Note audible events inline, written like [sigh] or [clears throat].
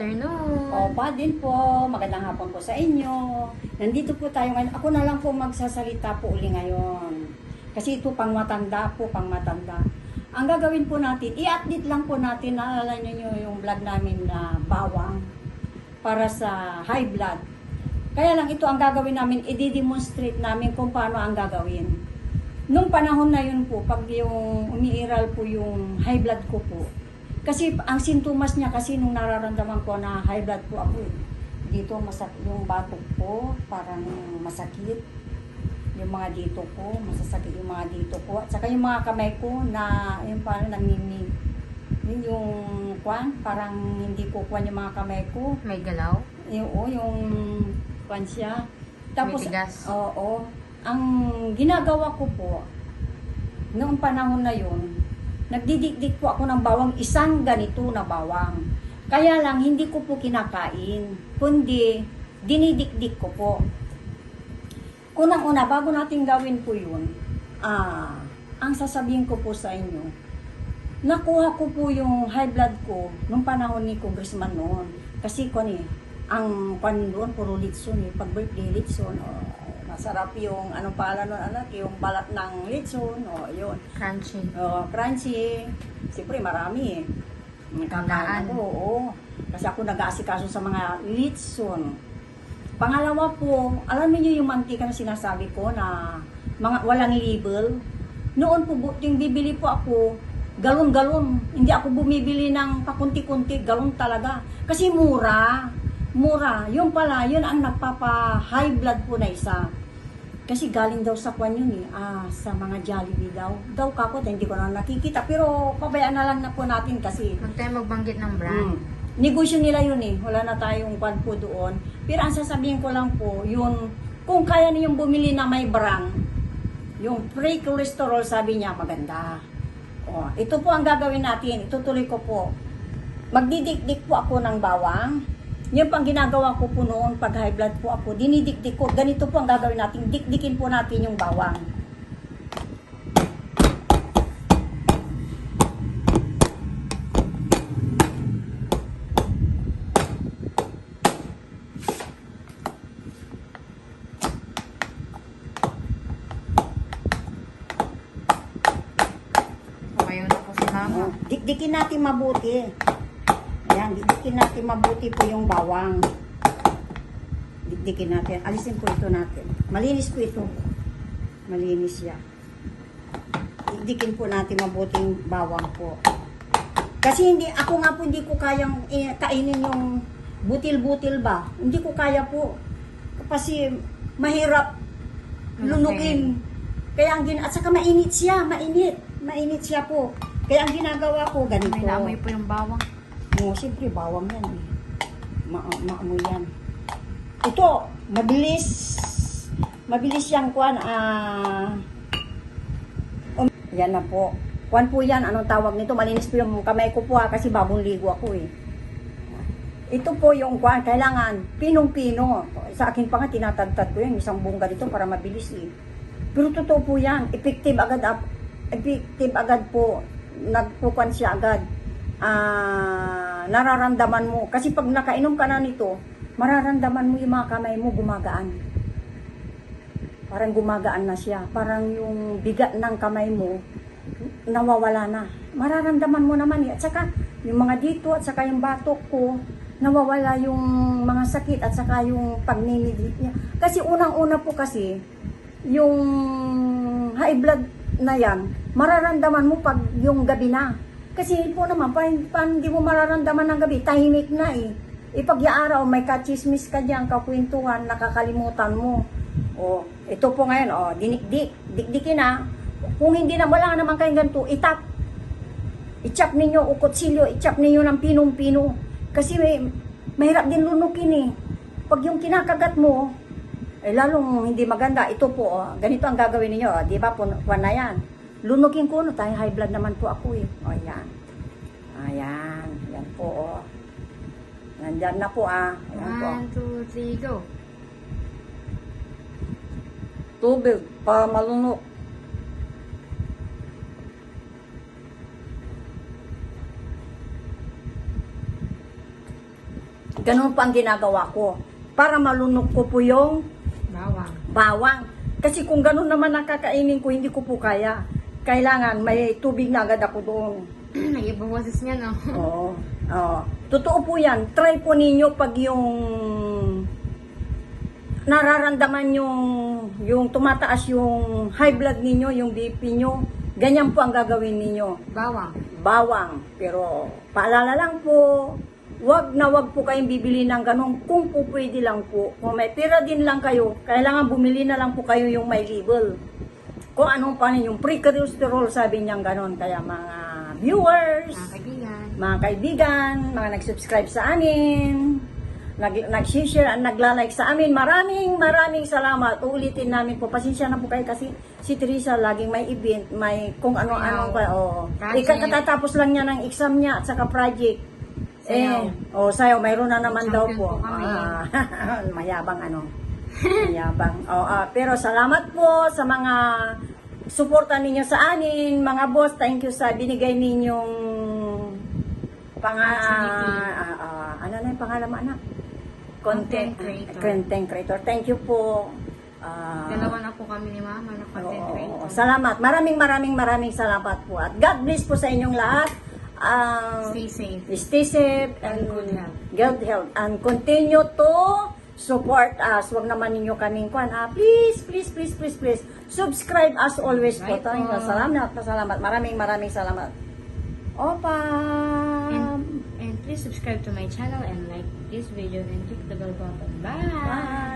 afternoon. Opa din po, magandang hapon po sa inyo. Nandito po tayo ngayon. Ako na lang po magsasalita po uli ngayon. Kasi ito pang matanda po, pang matanda. Ang gagawin po natin, i-update lang po natin, naalala niyo yung vlog namin na bawang para sa high blood. Kaya lang ito ang gagawin namin, i-demonstrate namin kung paano ang gagawin. Nung panahon na yun po, pag yung umiiral po yung high blood ko po, kasi ang sintomas niya kasi nung nararamdaman ko na high blood po ako eh. Dito masakit yung batok ko, parang masakit. Yung mga dito ko, masasakit yung mga dito ko. At saka yung mga kamay ko na yung parang nangini. Yun yung kwan, parang hindi ko kwan yung mga kamay ko. May galaw. Yung, oh, yung kwan siya. Tapos, May tigas. oo. Ang ginagawa ko po, noong panahon na yun, nagdidikdik po ako ng bawang, isang ganito na bawang. Kaya lang, hindi ko po kinakain, kundi dinidikdik ko po. Unang-una, bago natin gawin po yun, ah, ang sasabihin ko po sa inyo, nakuha ko po yung high blood ko nung panahon ni Congressman noon. Kasi ko ni, ang pan doon, puro litson eh. Pag birthday litson, oh, masarap yung, anong pala nun anak, yung balat ng litson, oh, yun. Crunchy. Oh, crunchy. Siyempre, marami eh. Nakakain ako, oo. Kasi ako nag-aasikaso sa mga litson. Pangalawa po, alam niyo yung mantika na sinasabi ko na mga walang label. Noon po, yung bibili po ako, galon-galon. Hindi ako bumibili ng pakunti-kunti, galon talaga. Kasi mura. Mura. Yun pala, yun ang nagpapa-high blood po na isa. Kasi galing daw sa kwan yun eh, ah, sa mga Jollibee daw. Daw kakot, hindi ko na nakikita. Pero pabayaan na lang na po natin kasi Huwag tayo magbanggit ng brand. Mm. Negosyo nila yun eh. Wala na tayong kwan po doon. Pero ang sasabihin ko lang po, yun, kung kaya niyong bumili na may brand, yung free cholesterol, sabi niya, maganda. O, ito po ang gagawin natin. Itutuloy ko po. Magdidikdik po ako ng bawang. Yun pang ginagawa ko po noon pag high blood po ako. Dinidikdik ko. Ganito po ang gagawin natin. Dikdikin po natin yung bawang. Po Dikdikin natin mabuti. Ayan, dikdikin natin mabuti po yung bawang. Dikdikin natin. Alisin po ito natin. Malinis po ito. Malinis siya. Dikdikin po natin mabuti yung bawang po. Kasi hindi, ako nga po hindi ko kayang eh, kainin yung butil-butil ba. Hindi ko kaya po. Kasi mahirap lunukin. Kaya ang gin at saka mainit siya, mainit. Mainit siya po. Kaya ang ginagawa ko ganito. May naamoy po yung bawang. Oo, siyempre bawang yan eh. Ma maamoy yan. Ito, mabilis. Mabilis yan, Kwan. Ah, um, yan na po. Kwan po yan, anong tawag nito? Malinis po yung kamay ko po ha, kasi bagong ligo ako eh. Ito po yung kwan, kailangan pinong-pino. Sa akin pa nga, tinatagtad ko yan, isang bunga dito para mabilis eh. Pero totoo po yan, effective agad, up, effective agad po, nagpukuan siya agad. Ah, nararamdaman mo, kasi pag nakainom ka na nito, mararamdaman mo yung mga kamay mo gumagaan. Parang gumagaan na siya. Parang yung bigat ng kamay mo, nawawala na. Mararamdaman mo naman eh. At saka, yung mga dito at saka yung batok ko, nawawala yung mga sakit at saka yung pagninidlit niya. Kasi unang-una po kasi, yung high blood na yan, mararamdaman mo pag yung gabi na. Kasi po naman, pa, pa hindi mo mararamdaman ng gabi, tahimik na eh. Ipag araw, may kachismis ka diyan, kakwentuhan, nakakalimutan mo. O, ito po ngayon, o, dinikdik, dikdikin na. Kung hindi na, wala naman kayong ganito, itap. Ichap ninyo, o kutsilyo, ichap ninyo ng pinong-pino. Kasi may, mahirap din lunukin eh. Pag yung kinakagat mo, eh lalong hindi maganda. Ito po, oh, ganito ang gagawin niyo, oh, di ba? Puno na yan. Lunukin ko, no, tayo high blood naman po ako eh. O, yan. Ayan, yan po, oh. Nandyan na po, ah. Ayan po. One, two, three, go. Tubig, para malunok. Ganun pa ang ginagawa ko. Para malunok ko po yung Bawang. bawang. Kasi kung ganun naman nakakainin ko, hindi ko po kaya. Kailangan may tubig na agad ako doon. [clears throat] Nag-ibang boses niya, no? Oo. Oo. Totoo po yan. Try po ninyo pag yung nararamdaman yung yung tumataas yung high blood ninyo, yung BP nyo, ganyan po ang gagawin ninyo. Bawang. Bawang. Pero paalala lang po, wag na wag po kayong bibili ng ganun kung po pwede lang po. Kung may pera din lang kayo, kailangan bumili na lang po kayo yung may label. Kung anong pa yung pre-cholesterol sabi niyang ganun. Kaya mga viewers, Mga kaibigan. mga kaibigan, mga nag-subscribe sa amin, nag nag-share at nagla-like sa amin. Maraming maraming salamat. Uulitin namin po. Pasensya na po kayo kasi si Teresa laging may event, may kung ano-ano pa. Project. Ikatatapos lang niya ng exam niya at saka project. Sayaw. Eh, oh, sayo, mayroon na naman daw po. po kami. Ah, [laughs] mayabang ano. mayabang. Oh, ah, pero salamat po sa mga suporta ninyo sa anin, mga boss. Thank you sa binigay ninyong pang ah, ah, ano na yung pangalan mo, anak? Content, Content creator. Content creator. Thank you po. Ah, Dalawa na po kami ni Mama na content Oo, creator. Salamat. Maraming maraming maraming salamat po. At God bless po sa inyong lahat. Um, Stay safe. stay safe and And good health. Good health. And continue to support us. Huwag naman ninyo kaming kwan. Ah, please, please, please, please, please. Subscribe as always po. Thank you. Salamat, salamat. Maraming maraming salamat. Opa! And, and please subscribe to my channel and like this video and click the bell button. Bye! Bye!